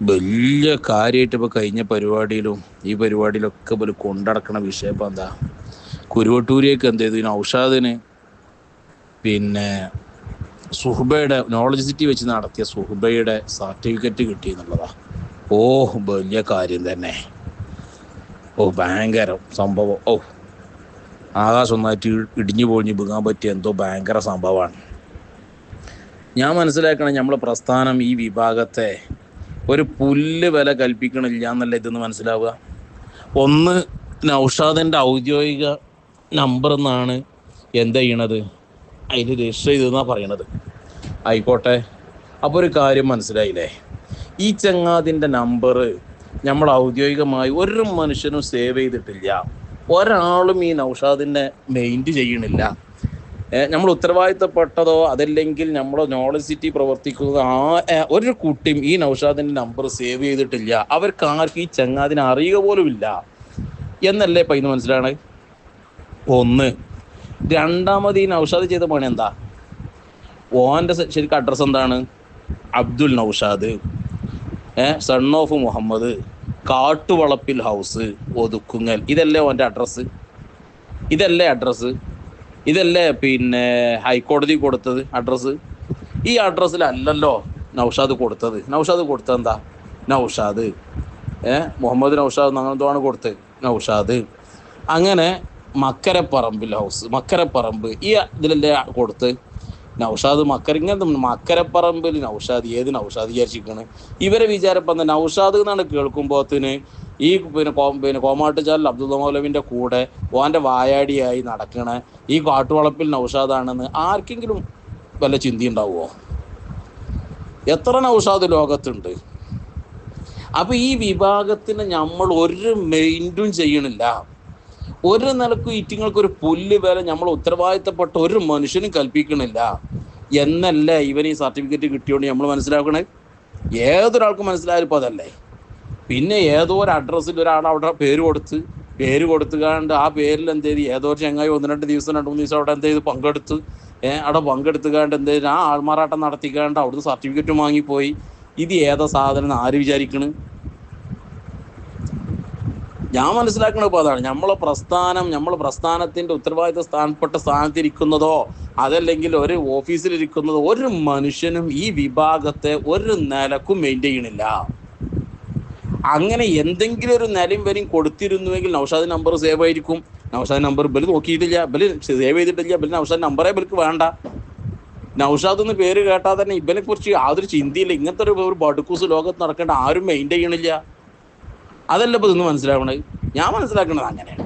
വലിയ കാര്യമായിട്ട് ഇപ്പോൾ കഴിഞ്ഞ പരിപാടിയിലും ഈ പരിപാടിയിലൊക്കെ ഇവർ കൊണ്ടടക്കണ വിഷയം ഇപ്പം എന്താ? കുരുവട്ടൂരിയൊക്കെ എന്ത് ചെയ്തു? ഔഷാദിന് പിന്നെ സുഹബയുടെ നോളജ് സിറ്റി വെച്ച് നടത്തിയ സുഹബയുടെ സർട്ടിഫിക്കറ്റ് കിട്ടി എന്നുള്ളതാ. ഓ വലിയ കാര്യം തന്നെ. ഓ ഭയങ്കര സംഭവം. ഓ ആകാശം ഒന്നായിട്ട് ഇടിഞ്ഞു പൊളിഞ്ഞ് വീങ്ങാൻ പറ്റിയ എന്തോ ഭയങ്കര സംഭവമാണ്. ഞാൻ മനസ്സിലാക്കണം നമ്മളെ പ്രസ്ഥാനം ഈ വിഭാഗത്തെ ഒരു പുല്ല് വില കൽപ്പിക്കണില്ല എന്നല്ല ഇതെന്ന് മനസ്സിലാവുക? ഒന്ന് നൗഷാദിന്റെ ഔദ്യോഗിക നമ്പർ എന്നാണ് എന്താ ചെയ്യണത്? അതിൽ രജിസ്റ്റർ ചെയ്തെന്നാണ് പറയണത്? ആയിക്കോട്ടെ. അപ്പോൾ ഒരു കാര്യം മനസ്സിലായില്ലേ? ഈ ചങ്ങാതിന്റെ നമ്പർ നമ്മൾ ഔദ്യോഗികമായി ഒരു മനുഷ്യനും സേവ് ചെയ്തിട്ടില്ല. ഒരാളും ഈ നൗഷാദിനെ മെയിന്റ് ചെയ്യണില്ല. നമ്മൾ ഉത്തരവാദിത്തപ്പെട്ടതോ അതല്ലെങ്കിൽ നമ്മൾ നോളജ് സിറ്റി പ്രവർത്തിക്കുന്നത് ആ ഒരു കുട്ടിയും ഈ നൗഷാദിന്റെ നമ്പർ സേവ് ചെയ്തിട്ടില്ല. അവർക്ക് ആർക്കും ഈ ചങ്ങാതിനെ അറിയുക പോലും ഇല്ല. എന്നല്ലേ ഇപ്പം ഇന്ന് മനസ്സിലാണ്? ഒന്ന്. രണ്ടാമത് ഈ നൗഷാദ് ചെയ്ത പണി എന്താ? ഓന്റെ ശരിക്കും അഡ്രസ്സ് എന്താണ്? Abdul Naushad. Son of Muhammad. Kattuvalappil house Othukkungal. ഇതല്ലേ ഓന്റെ അഡ്രസ്സ് ഇതല്ലേ അഡ്രസ്സ് ഇതല്ലേ പിന്നെ ഹൈക്കോടതി കൊടുത്തത് അഡ്രസ്സ് ഈ അഡ്രസ്സിലല്ലല്ലോ നൗഷാദ് കൊടുത്തത്. നൗഷാദ് കൊടുത്തത് എന്താ? നൗഷാദ്. ഏ? മുഹമ്മദ് നൗഷാദ് അങ്ങനത്തോണ് കൊടുത്തത്. നൗഷാദ്. അങ്ങനെ മക്കരപ്പറമ്പിൽ ഹൗസ് മക്കരപ്പറമ്പ്. ഈ ഇതിലല്ലേ കൊടുത്ത്? നൗഷാദ് മക്കര ഇങ്ങനെ മക്കരപ്പറമ്പിൽ നൗഷാദ് ഏത് നൗഷാദ് വിചാരിച്ചിരിക്കണ്? ഇവരെ വിചാരപ്പം നൗഷാദ് എന്നാണ് കേൾക്കുമ്പോത്തിന് ഈ പിന്നെ പിന്നെ കോമാട്ടുചാലിൽ അബ്ദുൾ മൗലവിന്റെ കൂടെ ഓന്റെ വായാടിയായി നടക്കണ ഈ കാട്ടുവളപ്പിൽ നൗഷാദാണെന്ന് ആർക്കെങ്കിലും വല്ല ചിന്തയുണ്ടാവുമോ എത്ര നൗഷാദ് ലോകത്തുണ്ട്? അപ്പൊ ഈ വിഭാഗത്തിന് നമ്മൾ ഒരു മെയിന്റും ചെയ്യണില്ല. ഒരു നിലക്കും ഈറ്റിങ്ങൾക്ക് ഒരു പുല്ല് വില നമ്മൾ ഉത്തരവാദിത്തപ്പെട്ട ഒരു മനുഷ്യനും കൽപ്പിക്കണില്ല. എന്നല്ല ഇവൻ ഈ സർട്ടിഫിക്കറ്റ് കിട്ടിയോണ്ട് നമ്മൾ മനസ്സിലാക്കണേ? ഏതൊരാൾക്കും മനസ്സിലായാലും ഇപ്പൊ അതല്ലേ? പിന്നെ ഏതോ ഒരു അഡ്രസ്സിൽ ഒരാൾ അവിടെ പേര് കൊടുത്ത് പേര് കൊടുത്തുകാണ്ട് ആ പേരിൽ എന്ത് ചെയ്ത് ഏതോ ചങ്ങായി ഒന്ന് രണ്ട് ദിവസം രണ്ട് മൂന്ന് ദിവസം അവിടെ എന്ത് ചെയ്ത് പങ്കെടുത്ത് അവിടെ പങ്കെടുത്തുകാണ്ട് എന്ത് ചെയ്തു ആ ആൾമാറാട്ടം നടത്തിക്കാണ്ട് അവിടുന്ന് സർട്ടിഫിക്കറ്റ് വാങ്ങിപ്പോയി. ഇത് ഏതാ സാധനം ആര് വിചാരിക്കണ്? ഞാൻ മനസ്സിലാക്കുന്നത് ഇപ്പോൾ അതാണ്. നമ്മളെ പ്രസ്ഥാനം നമ്മൾ പ്രസ്ഥാനത്തിന്റെ ഉത്തരവാദിത്ത സ്ഥാനപ്പെട്ട സ്ഥാനത്തിരിക്കുന്നതോ അതല്ലെങ്കിൽ ഒരു ഓഫീസിലിരിക്കുന്നതോ ഒരു മനുഷ്യനും ഈ വിഭാഗത്തെ ഒരു നിലക്കും മെയിന്റെയിനില്ല അങ്ങനെ എന്തെങ്കിലും ഒരു നിലയും വരെയും കൊടുത്തിരുന്നുവെങ്കിൽ നൗഷാദ് നമ്പർ സേവ് ആയിരിക്കും. നൗഷാദ് നമ്പർ ബൽ നോക്കിയിട്ടില്ല ബൽ സേവ് ചെയ്തിട്ടില്ല ബൽ നൗഷാദ് നമ്പറേ ബലിക്ക് വേണ്ട. നൗഷാദ് എന്ന് പേര് കേട്ടാൽ തന്നെ ഇവനെ കുറിച്ച് യാതൊരു ചിന്തയില്ല. ഇങ്ങനത്തെ ഒരു ഒരു ബടുക്കൂസ് ലോകത്ത് നടക്കേണ്ട ആരും മെയിന്റെയിൻ ചെയ്യണില്ല. അതല്ല ഇപ്പൊ ഇന്ന് മനസ്സിലാവണത്? ഞാൻ മനസ്സിലാക്കണത് അങ്ങനെയാണ്.